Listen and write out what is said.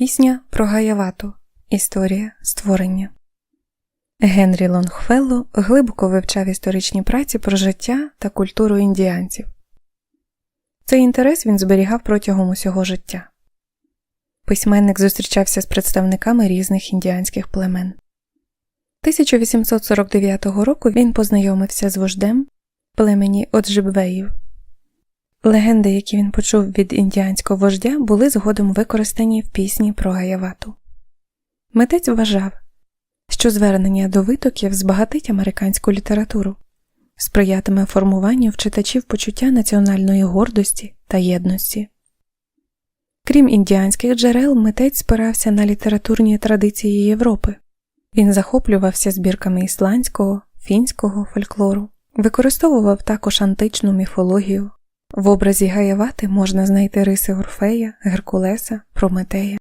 Пісня про Гаявату. Історія створення. Генрі Лонгфелло глибоко вивчав історичні праці про життя та культуру індіанців. Цей інтерес він зберігав протягом усього життя. Письменник зустрічався з представниками різних індіанських племен. 1849 року він познайомився з вождем племені Оджибвеїв. Легенди, які він почув від індіанського вождя, були згодом використані в пісні про Гаявату. Митець вважав, що звернення до витоків збагатить американську літературу, сприятиме формуванню в читачів почуття національної гордості та єдності. Крім індіанських джерел, митець спирався на літературні традиції Європи. Він захоплювався збірками ісландського, фінського фольклору, використовував також античну міфологію. В образі Гаявати можна знайти риси Орфея, Геркулеса, Прометея.